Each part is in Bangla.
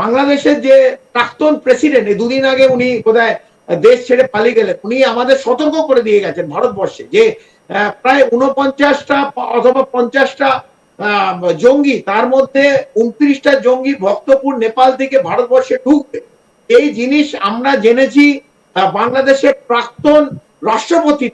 বাংলাদেশের যে প্রাক্তন প্রেসিডেন্ট এই দুদিন আগে উনি বোধহয় দেশ ছেড়ে পালিয়ে গেলেন উনি আমাদের সতর্ক করে দিয়ে গেছেন ভারতবর্ষে যে প্রায় উনপঞ্চাশটা অথবা পঞ্চাশটা জঙ্গি তার মধ্যে উনত্রিশটা জঙ্গি ভক্তপুর নেপাল থেকে ভারতবর্ষে ঢুকবে। এই জিনিস আমরা জেনেছি বাংলাদেশের প্রাক্তন রাষ্ট্রপতি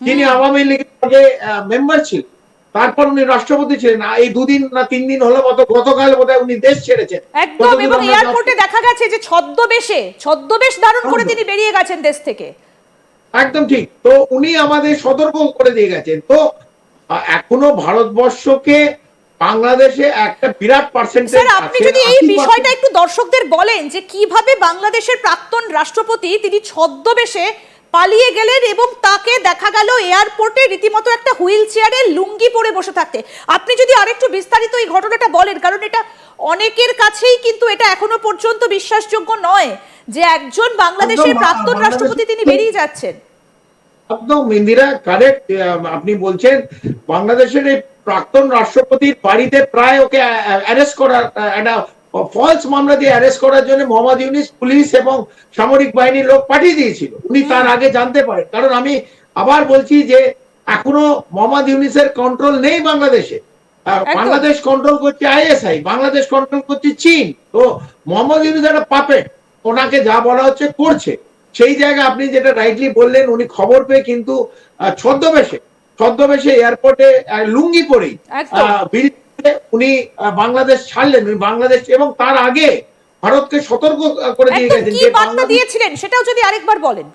যিনি আওয়ামী লীগের আগে মেম্বার ছিলেন। তারপর উনি রাষ্ট্রপতি ছিলেন। এই দুদিন না তিন দিন হলো গত গতকাল বোধহয় উনি দেশ ছেড়েছেন। একদম এবং এয়ারপোর্টে দেখা গেছে যে ছদ্মবেশে ছদ্মবেশ ধারণ করে তিনি বেরিয়ে গেছেন দেশ থেকে। একদম ঠিক। তো উনি আমাদের সতর্ক করে দিয়ে গেছেন। তো এখনও ভারতবর্ষকে বাংলাদেশে একটা বিরাট পার্সেন্টেজ স্যার আপনি যদি এই বিষয়টা একটু দর্শকদের বলেন যে কীভাবে বাংলাদেশের প্রাক্তন রাষ্ট্রপতি তিনি ছদ্মবেশে পালিয়ে গেলেন এবং তাকে দেখা গেল এয়ারপোর্টে রীতিমতো একটা হুইল চেয়ারে লুঙ্গি পরে বসে থাকতে। আপনি যদি আরেকটু বিস্তারিত এই ঘটনাটা বলেন কারণ এটা অনেকের কাছেই কিন্তু এটা এখনও পর্যন্ত বিশ্বাসযোগ্য নয় যে একজন বাংলাদেশের প্রাক্তন রাষ্ট্রপতি তিনি বেরিয়ে যাচ্ছেন। একদম ইন্দিরা কারেক্ট আপনি বলছেন বাংলাদেশের এই প্রাক্তন রাষ্ট্রপতির বাড়িতে প্রায় ওকে অ্যারেস্ট করার একটা ফলস মামলা দিয়ে অ্যারেস্ট করার জন্য মোহাম্মদ ইউনিস পুলিশ এবং সামরিক বাহিনীর লোক পাঠিয়ে দিয়েছিল। উনি তার আগে জানতে পারেন। কারণ আমি আবার বলছি যে এখনও মোহাম্মদ ইউনিসের কন্ট্রোল নেই বাংলাদেশে। বাংলাদেশ কন্ট্রোল করছে আইএসআই বাংলাদেশ কন্ট্রোল করছে চীন। তো মোহাম্মদ ইউনিস একটা পাপেট ওনাকে যা বলা হচ্ছে করছে। সেই জায়গায় আপনি যেটা রাইটলি বললেন উনি খবর পেয়ে কিন্তু ছদ্মবেশে ছদ্মবেশে এয়ারপোর্টে লুঙ্গি পরেই উনি বাংলাদেশ ছাড়লেন উনি বাংলাদেশ এবং তার আগে ভারতকে সতর্ক করে দিয়ে গেছেন যে বার্তা দিয়েছিলেন? সেটাও যদি আরেকবার বলেন।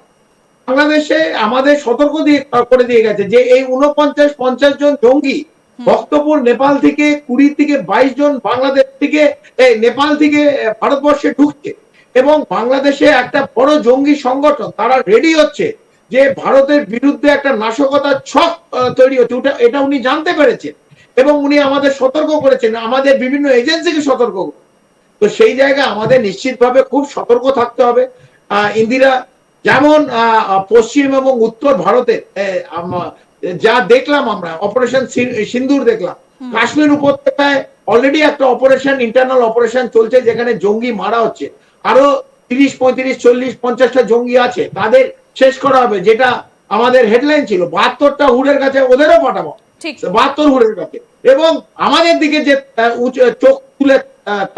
বাংলাদেশে আমাদের সতর্ক দিয়ে করে দিয়ে গেছে যে এই উনপঞ্চাশ পঞ্চাশ জন জঙ্গি ভক্তপুর নেপাল থেকে কুড়ি থেকে বাইশ জন বাংলাদেশ থেকে এই নেপাল থেকে ভারতবর্ষে ঢুকছে। এবং বাংলাদেশে একটা বড় জঙ্গি সংগঠন তারা রেডি হচ্ছে যে ভারতের বিরুদ্ধে একটা নাশকতার ছক তৈরি হচ্ছে। এটা উনি জানতে পেরেছেন। এবং উনি আমাদের সতর্ক করেছেন আমাদের বিভিন্ন এজেন্সিকে সতর্ক তো সেই জায়গায় আমাদের নিশ্চিতভাবে খুব সতর্ক থাকতে হবে। ইন্দিরা যেমন পশ্চিম এবং উত্তর ভারতে যা দেখলাম আমরা অপারেশন সিন্দুর দেখলাম কাশ্মীর উপত্যকায় অলরেডি একটা অপারেশন ইন্টারনাল অপারেশন চলছে যেখানে জঙ্গি মারা হচ্ছে। আরও তিরিশ পঁয়ত্রিশ চল্লিশ পঞ্চাশটা জঙ্গি আছে। তাদের শেষ করা হবে যেটা আমাদের হেডলাইন ছিল বাহাত্তরটা হুড়ের কাছে ওদেরও পাঠাবো। বাহাত্তর হুড়ের কাছে এবং আমাদের দিকে যে চোখ তুলে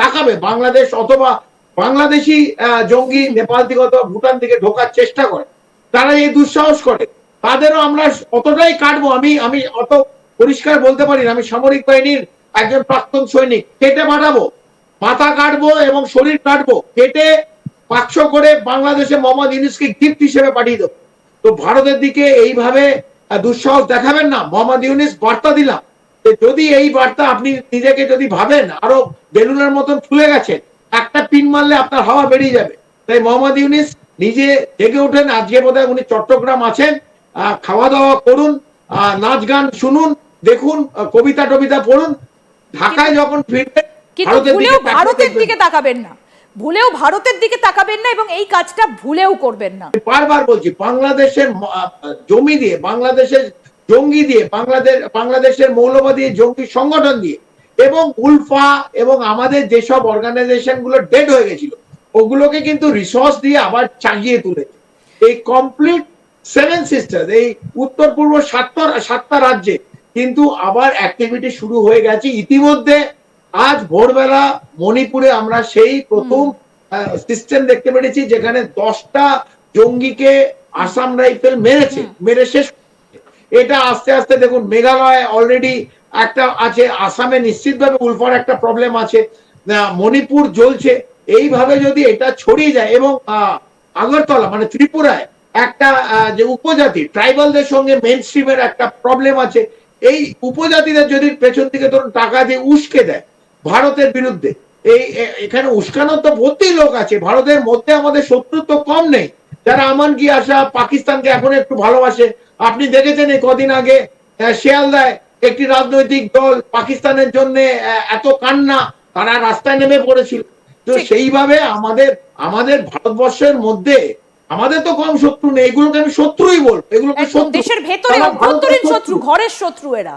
তাকাবে, বাংলাদেশ অথবা বাংলাদেশি জঙ্গি নেপাল থেকে অথবা ভুটান থেকে ঢোকার চেষ্টা করে, তারা এই দুঃসাহস করে। তাদেরও আমরা অতটাই কাটবো, আমি আমি অত পরিষ্কার বলতে পারি না, আমি সামরিক বাহিনীর একজন প্রাক্তন সৈনিক, কেটে পাঠাবো, মাথা কাটবো এবং শরীর কাটবো, কেটে বাক্স করে বাংলাদেশে মোহাম্মদ ইউনুসকে গিফট হিসেবে পাঠিয়ে দেবো। তো ভারতের দিকে এইভাবে দুঃসাহস দেখাবেন না। মোহাম্মদ ইউনিস বার্তা দিলাম যদি এই বার্তা আপনি নিজেকে যদি ভাবেন আরও বেলুনের মতন ফুলে গেছে একটা পিন মারলে আপনার হাওয়া বেরিয়ে যাবে। তাই মোহাম্মদ ইউনিস নিজে জেগে ওঠেন। আজকে বোধহয় উনি চট্টগ্রাম আছেন। খাওয়া দাওয়া করুন আহ, নাচ গান শুনুন দেখুন কবিতা টবিতা পড়ুন। ঢাকায় যখন ফিরবেন ভারতের। দিকে তাকাবেন না। ভুলেও ভারতের দিকে তাকাবেন না এবং এই কাজটা ভুলেও করবেন না। বারবার বলছি, বাংলাদেশের জমি দিয়ে, বাংলাদেশের জঙ্গি দিয়ে বাংলাদেশ বাংলাদেশের মৌলবাদী জঙ্গি সংগঠন দিয়ে এবং উলফা এবং আমাদের যেসব অর্গানাইজেশনগুলো ডেড হয়ে গেছিল, ওগুলোকে কিন্তু রিসোর্স দিয়ে আবার চাগিয়ে তুলেছে। এই কমপ্লিট সেভেন সিস্টার এই উত্তর পূর্ব সাতটা সাতটা রাজ্যে কিন্তু আবার অ্যাক্টিভিটি শুরু হয়ে গেছে। ইতিমধ্যে আজ ভোরবেলা মণিপুরে আমরা সেই প্রথম সিস্টেম দেখতে পেরেছি যেখানে দশটা জঙ্গিকে আসাম রাইফেল মেরেছে মেরে শেষ এটা আস্তে আস্তে দেখুন মেঘালয় অলরেডি একটা আছে আসামে নিশ্চিতভাবে উলফার একটা প্রবলেম আছে মণিপুর জ্বলছে। এইভাবে যদি এটা ছড়িয়ে যায় এবং আহ, আগরতলা মানে ত্রিপুরায় একটা আহ, যে উপজাতি ট্রাইবালদের সঙ্গে মেন স্ট্রিমের একটা প্রবলেম আছে। এই উপজাতিদের যদি পেছন থেকে ধরুন টাকা দিয়ে উস্কে দেয় ভারতের বিরুদ্ধে। এই এখানে উস্কানোর তো ভর্তি লোক আছে। ভারতের মধ্যে আমাদের শত্রুত্ব কম নেই। যারা আমান কি আসা পাকিস্তানকে এখন একটু ভালোবাসে। আপনি দেখেছেন এই কদিন আগে শিয়ালদায় একটি রাজনৈতিক দল পাকিস্তানের জন্য এত কান্না তারা রাস্তায় নেমে পড়েছিল। তো সেইভাবে আমাদের আমাদের ভারতবর্ষের মধ্যে আমাদের তো কম শত্রু নেই। এগুলোকে আমি শত্রুই বলব। এগুলোকে শত্রু। দেশের ভেতরে অভ্যন্তরীণ শত্রু ঘরের শত্রু এরা।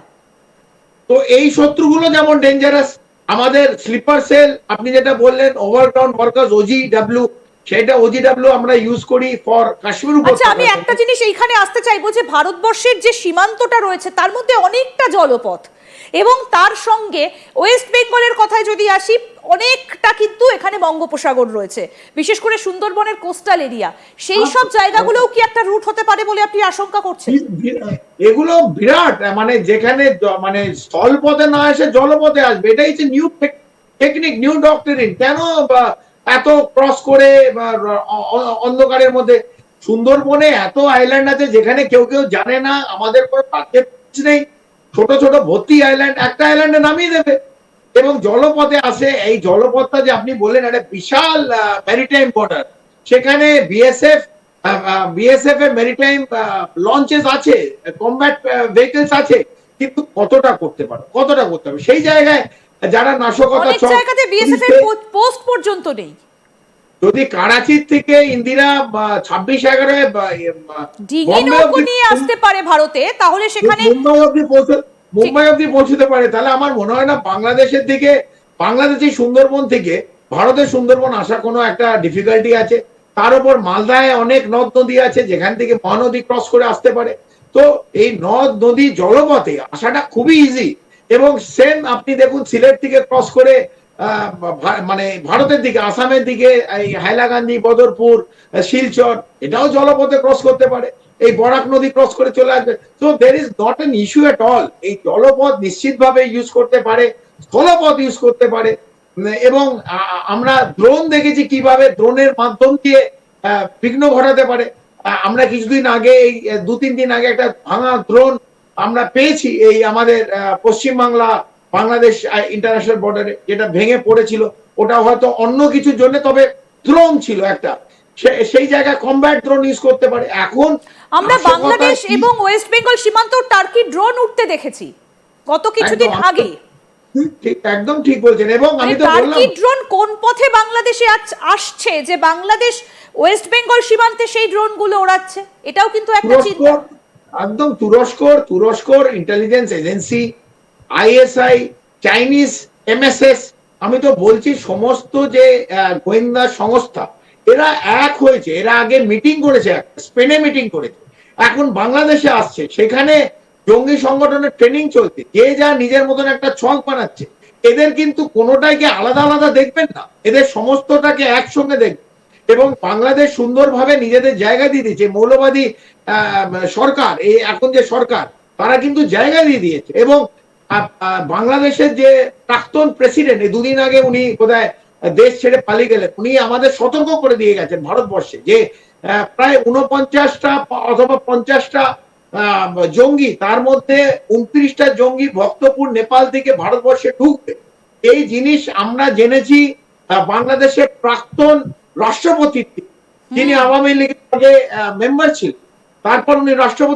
তো এই শত্রুগুলো যেমন ডেঞ্জারাস আমাদের স্লিপার সেল আপনি যেটা বললেন ওভারগ্রাউন্ড ওয়ার্কার্স ওজি ডাব্লিউ সেটা ওজি ডাব্লিউ আমরা ইউজ করি ফর কাশ্মীর আচ্ছা আমি একটা জিনিস এইখানে আসতে চাইব যে ভারতবর্ষের যে সীমান্তটা রয়েছে তার মধ্যে অনেকটা জলপথ। এবং তার সঙ্গে ওয়েস্ট বেঙ্গলের কথায় যদি আসি অনেকটা কিন্তু এখানে বঙ্গোপসাগর রয়েছে। বিশেষ করে সুন্দরবনের কোস্টাল এরিয়া। সেই সব জায়গাগুলোও কি একটা রুট হতে পারে বলে আপনি আশঙ্কা করছেন? এগুলো বিরাট মানে যেখানে মানে স্থলপথে না এসে জলপথে আসবে এটাই হচ্ছে নিউ টেকনিক নিউ ডক্টরিন। কেন এত ক্রস করে অন্ধকারের মধ্যে? সুন্দরবনে এত আইল্যান্ড আছে যেখানে কেউ কেউ জানে না আমাদের কোনো নেই। ছোট ছোট ভর্তি আইল্যান্ড একটা আইল্যান্ডে নামিয়ে দেবে। এবং জলপথে আসে এই জলপথটা যে আপনি বললেন একটা বিশাল ম্যারিটাইম বর্ডার সেখানে বিএসএফ বিএসএফ এর মেরিটাইম লঞ্চেস আছে কমব্যাট ভেহিকলস আছে কিন্তু কতটা করতে পারো? কতটা করতে হবে? সেই জায়গায় যারা নাশকতা জায়গাতে বিএসএফ এর পোস্ট পর্যন্ত নেই। যদি করাচির থেকে ইন্দিরা ছাব্বিশ এগারোয় নৌকো নিয়ে আসতে পারে ভারতে তাহলে সেখানে মুম্বাই অব্দি পৌঁছতে পারে, তাহলে আমার মনে হয় না বাংলাদেশের দিকে, বাংলাদেশের সুন্দরবন থেকে ভারতের সুন্দরবন আসা কোনো একটা ডিফিকাল্টি আছে। তার উপর মালদায় অনেক নদ নদী আছে, যেখান থেকে মহানদী ক্রস করে আসতে পারে। তো এই নদ নদী জলপথে আসাটা খুবই ইজি এবং সেম আপনি দেখুন সিলেট থেকে ক্রস করে মানে ভারতের দিকে, আসামের দিকে, এই হাইলাকান্দি, বদরপুর শিলচর, এটাও জলপথে ক্রস করতে পারে। এই বরাক নদী ক্রস করে চলে আসবে। তো there is not an issue at all এই জলপথ নিশ্চিতভাবে ইউজ করতে পারে, স্থলপথ ইউজ করতে পারে। এবং আমরা ড্রোন দেখেছি কীভাবে ড্রোনের মাধ্যম দিয়ে বিঘ্ন ঘটাতে পারে। আমরা কিছুদিন আগে এই দু তিন দিন আগে একটা ভাঙা ড্রোন আমরা পেয়েছি এই আমাদের পশ্চিম বাংলা বাংলাদেশ ইন্টারন্যাশনাল বর্ডারে যেটা ভেঙে পড়েছিল। ওটা হয়তো অন্য কিছুর জন্য, তবে ড্রোন ছিল একটা। সেই জায়গায় কমব্যাট ড্রোন ইউজ করতে পারে। এখন আমরা বাংলাদেশ এবং ওয়েস্ট বেঙ্গল সীমান্ত টার্কি ড্রোন উঠতে দেখেছি। গত কিছুদিন আগে। একদম ঠিক বলছেন। এবং আমি তো বললাম টার্কি ড্রোন কোন পথে বাংলাদেশে আসছে? যে বাংলাদেশ ওয়েস্ট বেঙ্গল সীমান্তে সেই ড্রোনগুলো ওড়াচ্ছে? এটাও কিন্তু একটা চিন্তা। একদম তুরস্কর তুরস্কর intelligence agency ISI Chinese MSS আমি তো বলছি সমস্ত যে গোয়েন্দা সংস্থা এরা এক হয়েছে, এরা আগে মিটিং করেছে স্পেনে মিটিং করেছে। এখন বাংলাদেশে আসছে, সেখানে জঙ্গি সংগঠনের ট্রেনিং চলছে। যে যা নিজের মতন একটা ছক বানাচ্ছে, এদের কিন্তু কোনোটাই কোনোটাকে আলাদা আলাদা দেখবেন না? এদের সমস্তটাকে একসঙ্গে দেখবেন। এবং বাংলাদেশ সুন্দরভাবে নিজেদের জায়গা দিয়ে দিয়েছে, মৌলবাদী সরকার, এই এখন যে সরকার, তারা কিন্তু জায়গা দিয়ে দিয়েছে। এবং বাংলাদেশের যে প্রাক্তন প্রেসিডেন্ট দুদিন আগে উনি কোথায় দেশ ছেড়ে পালিয়ে গেলেন। উনি আমাদের সতর্ক করে দিয়ে গেছেন ভারতবর্ষে যে প্রায় উনপঞ্চাশটা অথবা পঞ্চাশটা জঙ্গি তার মধ্যে উনত্রিশটা জঙ্গি ভক্তপুর নেপাল থেকে ভারতবর্ষে ঢুকবে। এই জিনিস আমরা জেনেছি বাংলাদেশের প্রাক্তন রাষ্ট্রপতি যিনি আওয়ামী লীগের আগে মেম্বার ছিলেন। তারপর উনি রাষ্ট্রপতি